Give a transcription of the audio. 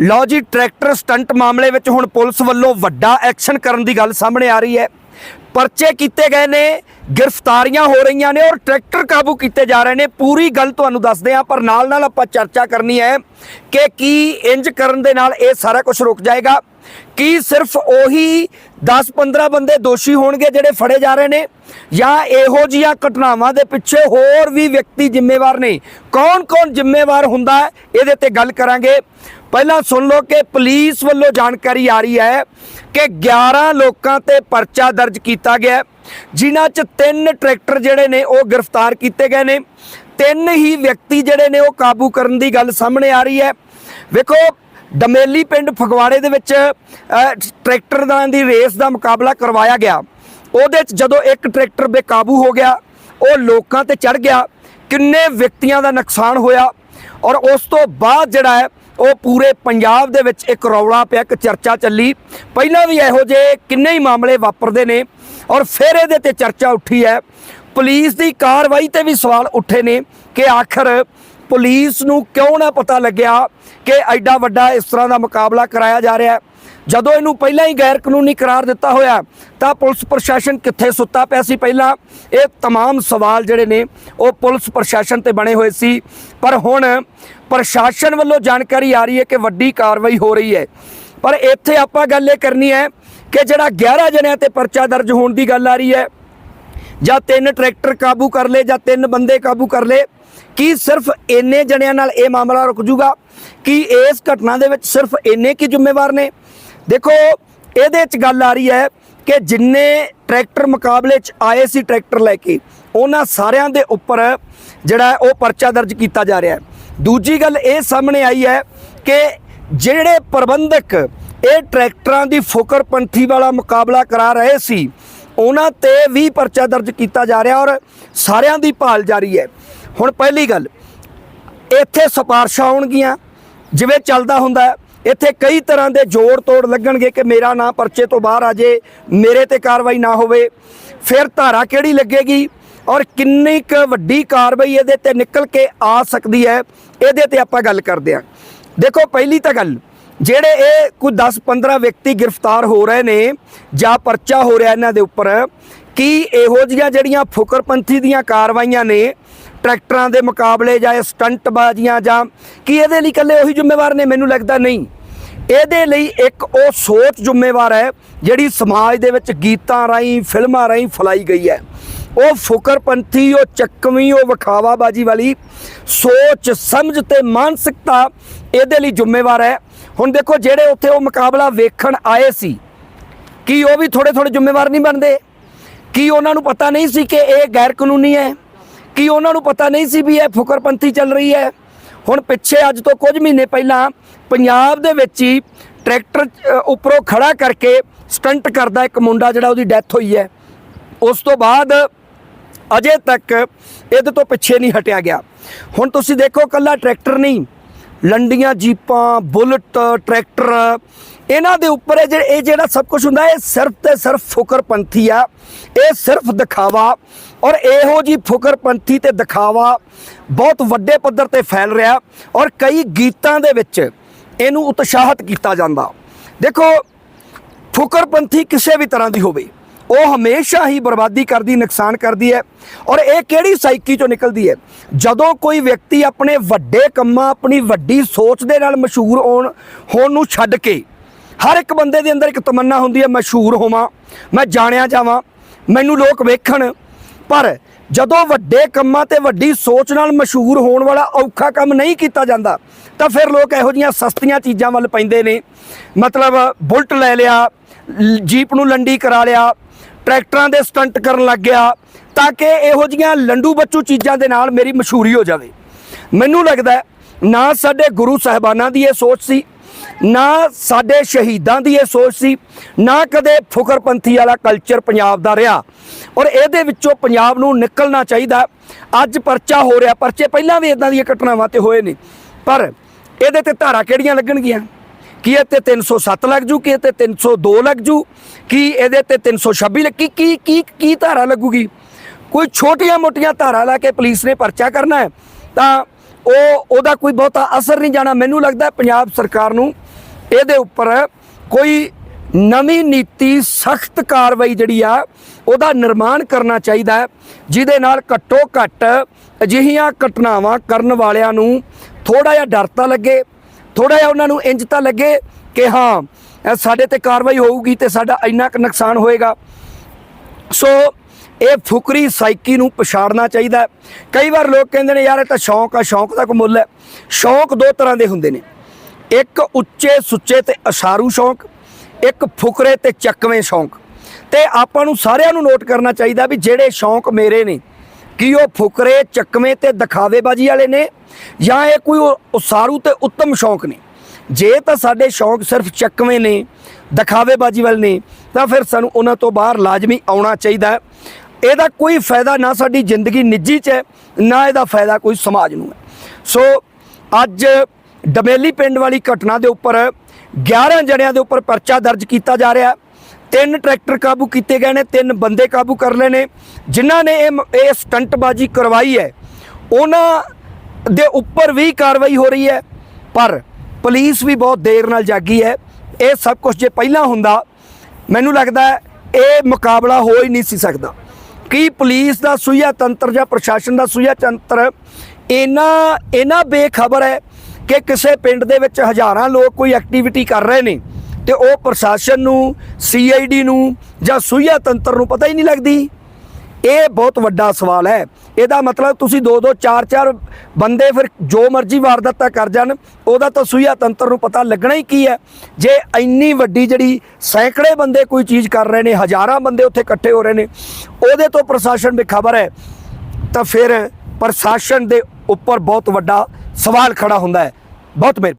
ਲਓ ਜੀ, tractor stunt ਮਾਮਲੇ ਵਿੱਚ ਹੁਣ ਪੁਲਿਸ ਵੱਲੋਂ ਵੱਡਾ ਐਕਸ਼ਨ ਕਰਨ ਦੀ ਗੱਲ ਸਾਹਮਣੇ ਆ ਰਹੀ ਹੈ। ਪਰਚੇ ਕੀਤੇ ਗਏ ਨੇ, ਗ੍ਰਿਫਤਾਰੀਆਂ ਹੋ ਰਹੀਆਂ ਨੇ ਔਰ ਟਰੈਕਟਰ ਕਾਬੂ ਕੀਤੇ ਜਾ ਰਹੇ ਨੇ। ਪੂਰੀ ਗੱਲ ਤੁਹਾਨੂੰ ਦੱਸਦੇ ਹਾਂ, ਪਰ ਨਾਲ ਨਾਲ ਆਪਾਂ ਚਰਚਾ ਕਰਨੀ ਹੈ ਕਿ ਕੀ ਇੰਜ ਕਰਨ ਦੇ ਨਾਲ ਇਹ ਸਾਰਾ ਕੁਝ ਰੁਕ ਜਾਏਗਾ। ਕੀ ਸਿਰਫ ਉਹੀ 10-15 ਬੰਦੇ ਦੋਸ਼ੀ ਹੋਣਗੇ ਜਿਹੜੇ ਫੜੇ ਜਾ ਰਹੇ ਨੇ, ਜਾਂ ਇਹੋ ਜੀਆਂ ਘਟਨਾਵਾਂ ਦੇ ਪਿੱਛੇ ਹੋਰ ਵੀ ਵਿਅਕਤੀ ਜ਼ਿੰਮੇਵਾਰ ਨੇ? ਕੌਣ-ਕੌਣ ਜ਼ਿੰਮੇਵਾਰ ਹੁੰਦਾ ਇਹਦੇ ਤੇ ਗੱਲ ਕਰਾਂਗੇ। ਪਹਿਲਾਂ ਸੁਣ ਲਓ ਕਿ ਪੁਲਿਸ ਵੱਲੋਂ ਜਾਣਕਾਰੀ ਆ ਰਹੀ ਹੈ ਕਿ 11 ਲੋਕਾਂ ਤੇ ਪਰਚਾ ਦਰਜ ਕੀਤਾ ਗਿਆ ਜਿਨ੍ਹਾਂ 'ਚ ਤਿੰਨ ਟਰੈਕਟਰ ਜਿਹੜੇ ਨੇ ਉਹ ਗ੍ਰਿਫਤਾਰ ਕੀਤੇ ਗਏ ਨੇ। ਤਿੰਨ ਹੀ ਵਿਅਕਤੀ ਜਿਹੜੇ ਨੇ ਉਹ ਕਾਬੂ ਕਰਨ ਦੀ ਗੱਲ ਸਾਹਮਣੇ ਆ ਰਹੀ ਹੈ। ਵੇਖੋ ਡਮੇਲੀ ਪਿੰਡ ਫਗਵਾੜੇ ਦੇ ਵਿੱਚ ਅਹ, ਟਰੈਕਟਰ ਦਾ ਦੀ ਰੇਸ ਦਾ ਮੁਕਾਬਲਾ ਕਰਵਾਇਆ ਗਿਆ। ਉਹਦੇ 'ਚ ਜਦੋਂ ਇੱਕ ਟਰੈਕਟਰ ਬੇਕਾਬੂ ਹੋ ਗਿਆ ਉਹ ਲੋਕਾਂ ਤੇ ਚੜ ਗਿਆ। ਕਿੰਨੇ ਵਿਅਕਤੀਆਂ ਦਾ ਨੁਕਸਾਨ ਹੋਇਆ ਔਰ ਉਸ ਤੋਂ ਬਾਅਦ ਜਿਹੜਾ ਹੈ ਉਹ ਪੂਰੇ ਪੰਜਾਬ ਦੇ ਵਿੱਚ ਇੱਕ ਰੌਲਾ ਪਿਆ, ਇੱਕ ਚਰਚਾ ਚੱਲੀ। ਪਹਿਲਾਂ ਵੀ ਇਹੋ ਜਿਹੇ ਕਿੰਨੇ ਹੀ ਮਾਮਲੇ ਵਾਪਰਦੇ ਨੇ ਔਰ ਫਿਰ ਇਹਦੇ ਤੇ ਚਰਚਾ ਉੱਠੀ ਹੈ। ਪੁਲਿਸ ਦੀ ਕਾਰਵਾਈ ਤੇ ਵੀ ਸਵਾਲ ਉੱਠੇ ਨੇ ਕਿ ਆਖਰ ਪੁਲਿਸ ਨੂੰ ਕਿਉਂ ਨਾ ਪਤਾ ਲੱਗਿਆ ਕਿ ਐਡਾ ਵੱਡਾ ਇਸ ਤਰ੍ਹਾਂ ਦਾ ਮੁਕਾਬਲਾ ਕਰਾਇਆ ਜਾ ਰਿਹਾ ਹੈ। ਜਦੋਂ ਇਹਨੂੰ ਪਹਿਲਾਂ ਹੀ ਗੈਰ ਕਾਨੂੰਨੀ ਕਰਾਰ ਦਿੱਤਾ ਹੋਇਆ ਤਾਂ ਪੁਲਿਸ ਪ੍ਰਸ਼ਾਸਨ ਕਿੱਥੇ ਸੁੱਤਾ ਪਿਆ ਸੀ ਪਹਿਲਾਂ ਇਹ तमाम ਸਵਾਲ ਜਿਹੜੇ ਨੇ ਉਹ ਪੁਲਿਸ ਪ੍ਰਸ਼ਾਸਨ ਤੇ ਬਣੇ ਹੋਏ ਸੀ ਪਰ ਹੁਣ ਪ੍ਰਸ਼ਾਸਨ ਵੱਲੋਂ ਜਾਣਕਾਰੀ ਆ ਰਹੀ ਹੈ ਕਿ ਵੱਡੀ ਕਾਰਵਾਈ ਹੋ ਰਹੀ ਹੈ ਪਰ ਇੱਥੇ ਆਪਾਂ ਗੱਲ ਇਹ ਕਰਨੀ ਹੈ ਕਿ ਜਿਹੜਾ 11 ਜਣਿਆਂ ਤੇ ਪਰਚਾ ਦਰਜ ਹੋਣ ਦੀ ਗੱਲ ਆ ਰਹੀ ਹੈ ਜਾਂ ਤਿੰਨ ਟਰੈਕਟਰ ਕਾਬੂ ਕਰ ਲਏ ਜਾਂ ਤਿੰਨ ਬੰਦੇ ਕਾਬੂ ਕਰ ਲਏ ਕੀ ਸਿਰਫ ਇੰਨੇ ਜਣਿਆਂ ਨਾਲ ਇਹ ਮਾਮਲਾ ਰੁਕ ਜੂਗਾ ਕੀ ਇਸ ਘਟਨਾ ਦੇ ਵਿੱਚ ਸਿਰਫ ਇੰਨੇ ਕੀ ਜ਼ਿੰਮੇਵਾਰ ਨੇ ਦੇਖੋ, ਇਹਦੇ 'ਚ ਗੱਲ ਆ ਰਹੀ ਹੈ ਕਿ ਜਿੰਨੇ ਟਰੈਕਟਰ ਮੁਕਾਬਲੇ 'ਚ ਆਏ ਸੀ ਟਰੈਕਟਰ ਲੈ ਕੇ, ਉਹਨਾਂ ਸਾਰਿਆਂ ਦੇ ਉੱਪਰ ਜਿਹੜਾ ਉਹ ਪਰਚਾ ਦਰਜ ਕੀਤਾ ਜਾ ਰਿਹਾ ਹੈ। ਦੂਜੀ ਗੱਲ ਇਹ ਸਾਹਮਣੇ ਆਈ ਹੈ ਕਿ ਜਿਹੜੇ ਪ੍ਰਬੰਧਕ ਇਹ ਟਰੈਕਟਰਾਂ ਦੀ ਫੁਕਰਪੰਥੀ ਵਾਲਾ ਮੁਕਾਬਲਾ ਕਰਾ ਰਹੇ ਸੀ, ਉਹਨਾਂ ਤੇ ਵੀ ਪਰਚਾ ਦਰਜ ਕੀਤਾ ਜਾ ਰਿਹਾ ਔਰ ਸਾਰਿਆਂ ਦੀ ਭਾਲ ਜਾਰੀ ਹੈ। ਹੁਣ ਪਹਿਲੀ ਗੱਲ, ਇੱਥੇ ਸਿਫਾਰਸ਼ਾਂ ਆਉਣਗੀਆਂ ਜਿਵੇਂ ਚੱਲਦਾ ਹੁੰਦਾ ਹੈ ਇੱਥੇ ਕਈ ਤਰ੍ਹਾਂ ਦੇ ਜੋੜ ਤੋੜ ਲੱਗਣਗੇ ਕਿ ਮੇਰਾ ਨਾਂ ਪਰਚੇ ਤੋਂ ਬਾਹਰ ਆ ਜੇ, ਮੇਰੇ ਤੇ ਕਾਰਵਾਈ ਨਾ ਹੋਵੇ। ਫਿਰ ਧਾਰਾ ਕਿਹੜੀ ਲੱਗੇਗੀ? ਔਰ ਕਿੰਨੀ ਕੁ ਵੱਡੀ ਕਾਰਵਾਈ ਇਹਦੇ ਤੇ ਨਿਕਲ ਕੇ ਆ ਸਕਦੀ ਹੈ? ਇਹਦੇ ਤੇ ਆਪਾਂ ਗੱਲ ਕਰਦੇ ਹਾਂ। ਦੇਖੋ, ਪਹਿਲੀ ਤਾਂ ਗੱਲ, ਜਿਹੜੇ ਇਹ ਕੋਈ 10-15 ਵਿਅਕਤੀ ਗ੍ਰਿਫਤਾਰ ਹੋ ਰਹੇ ਨੇ ਜਾਂ ਪਰਚਾ ਹੋ ਰਿਹਾ ਇਹਨਾਂ ਦੇ ਉੱਪਰ ਕੀ ਇਹੋ ਜਿਹੀਆਂ ਜਿਹੜੀਆਂ ਫੁਕਰਪੰਥੀ ਦੀਆਂ ਕਾਰਵਾਈਆਂ ਨੇ ਟਰੈਕਟਰਾਂ ਦੇ ਮੁਕਾਬਲੇ ਜਾਂ ਇਹ ਸਟੰਟ ਜਾਂ ਕੀ ਇਹਦੇ ਲਈ ਇਕੱਲੇ ਉਹੀ ਜ਼ਿੰਮੇਵਾਰ ਨੇ? ਮੈਨੂੰ ਲੱਗਦਾ ਨਹੀਂ। ਇਹਦੇ ਲਈ ਇੱਕ ਉਹ ਸੋਚ ਜ਼ਿੰਮੇਵਾਰ ਹੈ ਜਿਹੜੀ ਸਮਾਜ ਦੇ ਵਿੱਚ ਗੀਤਾਂ ਰਾਹੀਂ, ਫਿਲਮਾਂ ਰਾਹੀਂ ਫਲਾਈ ਗਈ ਹੈ। ਉਹ ਫੁਕਰਪੰਥੀ ਉਹ ਚੱਕਵੀਂ, ਉਹ ਵਿਖਾਵਾਬਾਜੀ ਵਾਲੀ ਸੋਚ, ਸਮਝ ਤੇ ਮਾਨਸਿਕਤਾ ਇਹਦੇ ਲਈ ਜ਼ਿੰਮੇਵਾਰ ਹੈ। ਹੁਣ ਦੇਖੋ ਜਿਹੜੇ ਉੱਥੇ ਉਹ ਮੁਕਾਬਲਾ ਵੇਖਣ ਆਏ ਸੀ, ਕੀ ਉਹ ਵੀ ਥੋੜੇ ਥੋੜੇ ਜ਼ਿੰਮੇਵਾਰ ਨਹੀਂ ਬਣਦੇ? ਕੀ ਉਹਨਾਂ ਨੂੰ ਪਤਾ ਨਹੀਂ ਸੀ ਕਿ ਇਹ ਗੈਰ ਕਾਨੂੰਨੀ ਹੈ? ਕੀ ਉਹਨਾਂ ਨੂੰ ਪਤਾ ਨਹੀਂ ਸੀ ਵੀ ਇਹ ਫੁਕਰਪੰਥੀ ਚੱਲ ਰਹੀ ਹੈ? ਹੁਣ ਪਿੱਛੇ ਅੱਜ ਤੋਂ ਕੁਝ ਮਹੀਨੇ ਪਹਿਲਾਂ ਪੰਜਾਬ ਦੇ ਵਿੱਚ ਹੀ ਟਰੈਕਟਰ ਉੱਪਰੋਂ ਖੜਾ ਕਰਕੇ ਸਟੰਟ ਕਰਦਾ ਇੱਕ ਮੁੰਡਾ ਜਿਹੜਾ ਉਹਦੀ ਡੈਥ ਹੋਈ ਹੈ। ਉਸ ਤੋਂ ਬਾਅਦ ਅਜੇ ਤੱਕ ਇਹਦੇ ਤੋਂ ਪਿੱਛੇ ਨਹੀਂ ਹਟਿਆ ਗਿਆ। ਹੁਣ ਤੁਸੀਂ ਦੇਖੋ ਕੱਲਾ ਟਰੈਕਟਰ ਨਹੀਂ ਲੰਡੀਆਂ, ਜੀਪਾਂ, ਬੁਲਟ, ਟਰੈਕਟਰ। ਇਹਨਾਂ ਦੇ ਉੱਪਰ ਇਹ ਜਿਹੜੇ ਇਹ ਜਿਹੜਾ ਸਭ ਕੁਝ ਹੁੰਦਾ, ਇਹ ਸਿਰਫ ਤੇ ਸਿਰਫ ਫੁਕਰਪੰਥੀ ਆ। ਇਹ ਸਿਰਫ ਦਿਖਾਵਾ ਔਰ ਇਹੋ ਜੀ ਫੁਕਰਪੰਥੀ ਤੇ ਦਿਖਾਵਾ ਬਹੁਤ ਵੱਡੇ ਪੱਧਰ ਤੇ ਫੈਲ ਰਿਹਾ ਔਰ ਕਈ ਗੀਤਾਂ ਦੇ ਵਿੱਚ ਇਹਨੂੰ ਉਤਸ਼ਾਹਿਤ ਕੀਤਾ ਜਾਂਦਾ। ਦੇਖੋ ਫੁਕਰਪੰਥੀ ਕਿਸੇ ਵੀ ਤਰ੍ਹਾਂ ਦੀ ਹੋਵੇ। ਉਹ ਹਮੇਸ਼ਾ ਹੀ ਬਰਬਾਦੀ ਕਰਦੀ, ਨੁਕਸਾਨ ਕਰਦੀ ਹੈ। ਔਰ ਇਹ ਕਿਹੜੀ ਸਾਈਕੀ ਚੋਂ ਨਿਕਲਦੀ ਹੈ? ਜਦੋਂ ਕੋਈ ਵਿਅਕਤੀ ਆਪਣੇ ਵੱਡੇ ਕੰਮਾਂ, ਆਪਣੀ ਵੱਡੀ ਸੋਚ ਦੇ ਨਾਲ ਮਸ਼ਹੂਰ ਹੋਣ ਹੋਣ ਨੂੰ ਛੱਡ ਕੇ ਹਰ ਇੱਕ ਬੰਦੇ ਦੇ ਅੰਦਰ ਇੱਕ ਤਮੰਨਾ ਹੁੰਦੀ ਹੈ, ਮਸ਼ਹੂਰ ਹੋਵਾਂ, ਮੈਂ ਜਾਣਿਆ ਜਾਵਾਂ, ਮੈਨੂੰ ਲੋਕ ਵੇਖਣ। ਪਰ ਜਦੋਂ ਵੱਡੇ ਕੰਮਾਂ ਤੇ ਵੱਡੀ ਸੋਚ ਨਾਲ ਮਸ਼ਹੂਰ ਹੋਣ ਵਾਲਾ ਔਖਾ ਕੰਮ ਨਹੀਂ ਕੀਤਾ ਜਾਂਦਾ, ਤਾਂ ਫਿਰ ਲੋਕ ਇਹੋ ਜੀਆਂ ਸਸਤੀਆਂ ਚੀਜ਼ਾਂ ਵੱਲ ਪੈਂਦੇ ਨੇ। ਮਤਲਬ ਬੁਲਟ ਲੈ ਲਿਆ, ਜੀਪ ਨੂੰ ਲੰਡੀ ਕਰਾ ਲਿਆ ਟਰੈਕਟਰਾਂ ਦੇ ਸਟੰਟ ਕਰਨ ਲੱਗ ਗਿਆ ਤਾਂ ਕਿ ਇਹੋ ਜੀਆਂ ਲੰਡੂ ਬੱਚੂ ਚੀਜ਼ਾਂ ਦੇ ਨਾਲ ਮੇਰੀ ਮਸ਼ਹੂਰੀ ਹੋ ਜਾਵੇ। ਮੈਨੂੰ ਲੱਗਦਾ ਨਾ ਸਾਡੇ ਗੁਰੂ ਸਾਹਿਬਾਨਾਂ ਦੀ ਇਹ ਸੋਚ ਸੀ, ਨਾ ਸਾਡੇ ਸ਼ਹੀਦਾਂ ਦੀ ਇਹ ਸੋਚ ਸੀ, ਨਾ ਕਦੇ ਫੁਕਰਪੰਥੀ ਵਾਲਾ ਕਲਚਰ ਪੰਜਾਬ ਦਾ ਰਿਹਾ। ਔਰ ਇਹਦੇ ਵਿੱਚੋਂ ਪੰਜਾਬ ਨੂੰ ਨਿਕਲਣਾ ਚਾਹੀਦਾ ਅੱਜ ਪਰਚਾ ਹੋ ਰਿਹਾ, ਪਰਚੇ ਪਹਿਲਾਂ ਵੀ ਇਦਾਂ ਦੀਆਂ ਘਟਨਾਵਾਂ ਤੇ ਹੋਏ ਨੇ। ਪਰ ਇਹਦੇ ਤੇ ਧਾਰਾ ਕਿਹੜੀਆਂ ਲੱਗਣਗੀਆਂ? ਕੀ ਇਹ ਤੇ 307 ਲੱਗ ਜੂ? ਕੀ ਇਹ ਤੇ 302 ਲੱਗ ਜੂ? ਕੀ ਇਹਦੇ ਤੇ 326 ਲੱਗ ਕੀ ਕੀ ਕੀ ਕੀ ਧਾਰਾ ਲੱਗੂਗੀ? ਕੋਈ ਛੋਟੀਆਂ ਮੋਟੀਆਂ ਧਾਰਾ ਲਾ ਕੇ ਪੁਲਿਸ ਨੇ ਪਰਚਾ ਕਰਨਾ ਹੈ, ਤਾਂ ਉਹ, ਉਹਦਾ ਕੋਈ ਬਹੁਤਾ ਅਸਰ ਨਹੀਂ ਜਾਣਾ। ਮੈਨੂੰ ਲੱਗਦਾ ਪੰਜਾਬ ਸਰਕਾਰ ਨੂੰ ਇਹਦੇ ਉੱਪਰ ਕੋਈ ਨਵੀਂ ਨੀਤੀ, ਸਖਤ ਕਾਰਵਾਈ ਜਿਹੜੀ ਆ, ਉਹਦਾ ਨਿਰਮਾਣ ਕਰਨਾ ਚਾਹੀਦਾ ਹੈ, ਜਿਹਦੇ ਨਾਲ ਘੱਟੋ ਘੱਟ ਅਜਿਹੀਆਂ ਘਟਨਾਵਾਂ ਕਰਨ ਵਾਲਿਆਂ ਨੂੰ ਥੋੜਾ ਜਿਹਾ ਡਰ ਤਾਂ ਲੱਗੇ। ਥੋੜਾ ਜਿਹਾ ਉਹਨਾਂ ਨੂੰ ਇੰਜ ਤਾਂ ਲੱਗੇ ਕਿ ਹਾਂ ਸਾਡੇ ਤੇ ਕਾਰਵਾਈ ਹੋਊਗੀ ਤੇ ਸਾਡਾ ਇੰਨਾ ਕੁ ਨੁਕਸਾਨ ਹੋਏਗਾ। ਸੋ ਇਹ ਫੁਕਰੀ ਸਾਈਕੀ ਨੂੰ ਪਛਾੜਨਾ ਚਾਹੀਦਾ ਕਈ ਵਾਰ ਲੋਕ ਕਹਿੰਦੇ ਨੇ, ਯਾਰ ਇਹ ਤਾਂ ਸ਼ੌਂਕ ਆ, ਸ਼ੌਂਕ ਦਾ ਕੋਈ ਮੁੱਲ ਹੈ। ਸ਼ੌਂਕ ਦੋ ਤਰ੍ਹਾਂ ਦੇ ਹੁੰਦੇ ਨੇ। ਇੱਕ ਉੱਚੇ ਸੁੱਚੇ ਤੇ ਅਸ਼ਾਰੂ ਸ਼ੌਂਕ, ਇੱਕ ਫੁਕਰੇ ਤੇ ਚੱਕਵੇਂ ਸ਼ੌਂਕ। ਤੇ ਆਪਾਂ ਨੂੰ ਸਾਰਿਆਂ ਨੂੰ ਨੋਟ ਕਰਨਾ ਚਾਹੀਦਾ ਵੀ ਜਿਹੜੇ ਸ਼ੌਂਕ ਮੇਰੇ ਨੇ ਕਿ ਉਹ ਫੁਕਰੇ, ਚੱਕਵੇਂ ਤੇ ਦਿਖਾਵੇਬਾਜ਼ੀ ਵਾਲੇ ਨੇ ਜਾਂ ਇਹ ਕੋਈ ਉਸਾਰੂ ਤੇ ਉੱਤਮ ਸ਼ੌਂਕ ਨੇ ਜੇ ਤਾਂ ਸਾਡੇ ਸ਼ੌਂਕ ਸਿਰਫ ਚੱਕਵੇਂ ਨੇ, ਦਿਖਾਵੇਬਾਜ਼ੀ ਵਾਲੇ ਨੇ, ਤਾਂ ਫਿਰ ਸਾਨੂੰ ਉਹਨਾਂ ਤੋਂ ਬਾਹਰ ਲਾਜ਼ਮੀ ਆਉਣਾ ਚਾਹੀਦਾ ਹੈ। ਇਹਦਾ ਕੋਈ ਫਾਇਦਾ ਨਾ ਸਾਡੀ ਜ਼ਿੰਦਗੀ ਨਿੱਜੀ 'ਚ ਹੈ, ਨਾ ਇਹਦਾ ਫਾਇਦਾ ਕੋਈ ਸਮਾਜ ਨੂੰ ਹੈ ਸੋ, ਅੱਜ ਡਮੇਲੀ ਪਿੰਡ ਵਾਲੀ ਘਟਨਾ ਦੇ ਉੱਪਰ 11 ਜਣਿਆਂ ਦੇ ਉੱਪਰ ਪਰਚਾ ਦਰਜ ਕੀਤਾ ਜਾ ਰਿਹਾ ਹੈ। ਤਿੰਨ ਟਰੈਕਟਰ ਕਾਬੂ ਕੀਤੇ ਗਏ ਨੇ, ਤਿੰਨ ਬੰਦੇ ਕਾਬੂ ਕਰ ਲਏ ਨੇ। ਜਿਨ੍ਹਾਂ ਨੇ ਇਹ ਮ- ਇਹ ਸਟੰਟਬਾਜ਼ੀ ਕਰਵਾਈ ਹੈ, ਉਹਨਾਂ ਦੇ ਉੱਪਰ ਵੀ ਕਾਰਵਾਈ ਹੋ ਰਹੀ ਹੈ, ਪਰ ਪੁਲਿਸ ਵੀ ਬਹੁਤ ਦੇਰ ਨਾਲ ਜਾਗੀ ਹੈ। ਇਹ ਸਭ ਕੁਝ ਜੇ ਪਹਿਲਾਂ ਹੁੰਦਾ, ਮੈਨੂੰ ਲੱਗਦਾ ਇਹ ਮੁਕਾਬਲਾ ਹੋ ਹੀ ਨਹੀਂ ਸੀ ਸਕਦਾ। ਕੀ ਪੁਲਿਸ ਦਾ ਸੁਈਆ ਤੰਤਰ ਜਾਂ ਪ੍ਰਸ਼ਾਸਨ ਦਾ ਸੁਈਆ ਤੰਤਰ ਇੰਨਾ ਇੰਨਾ ਬੇਖਬਰ ਹੈ ਕਿ ਕਿਸੇ ਪਿੰਡ ਦੇ ਵਿੱਚ ਹਜ਼ਾਰਾਂ ਲੋਕ ਕੋਈ ਐਕਟੀਵਿਟੀ ਕਰ ਰਹੇ ਨੇ। ਤੇ ਉਹ ਪ੍ਰਸ਼ਾਸਨ ਨੂੰ ਸੀਆਈਡੀ ਨੂੰ ਜਾਂ ਸੁਈਆ ਤੰਤਰ ਨੂੰ ਪਤਾ ਹੀ ਨਹੀਂ ਲੱਗਦੀ। ਇਹ ਬਹੁਤ ਵੱਡਾ ਸਵਾਲ ਹੈ। ਇਹਦਾ ਮਤਲਬ ਤੁਸੀਂ ਦੋ ਦੋ ਚਾਰ ਚਾਰ ਬੰਦੇ ਫਿਰ ਜੋ ਮਰਜ਼ੀ ਵਾਰਦਾਤਾਂ ਕਰ ਜਾਣ, ਉਹਦਾ ਤਾਂ ਸੁਈਆ ਤੰਤਰ ਨੂੰ ਪਤਾ ਲੱਗਣਾ ਹੀ ਕੀ ਹੈ। ਜੇ ਇੰਨੀ ਵੱਡੀ ਜਿਹੜੀ ਸੈਂਕੜੇ ਬੰਦੇ ਕੋਈ ਚੀਜ਼ ਕਰ ਰਹੇ ਨੇ, ਹਜ਼ਾਰਾਂ ਬੰਦੇ ਉੱਥੇ ਇਕੱਠੇ ਹੋ ਰਹੇ ਨੇ, ਉਹਦੇ ਤੋਂ ਪ੍ਰਸ਼ਾਸਨ ਬੇਖਬਰ ਹੈ, ਤਾਂ ਫਿਰ ਪ੍ਰਸ਼ਾਸਨ ਦੇ ਉੱਪਰ ਬਹੁਤ ਵੱਡਾ ਸਵਾਲ ਖੜਾ ਹੁੰਦਾ ਹੈ। ਬਹੁਤ ਮਿਹਰ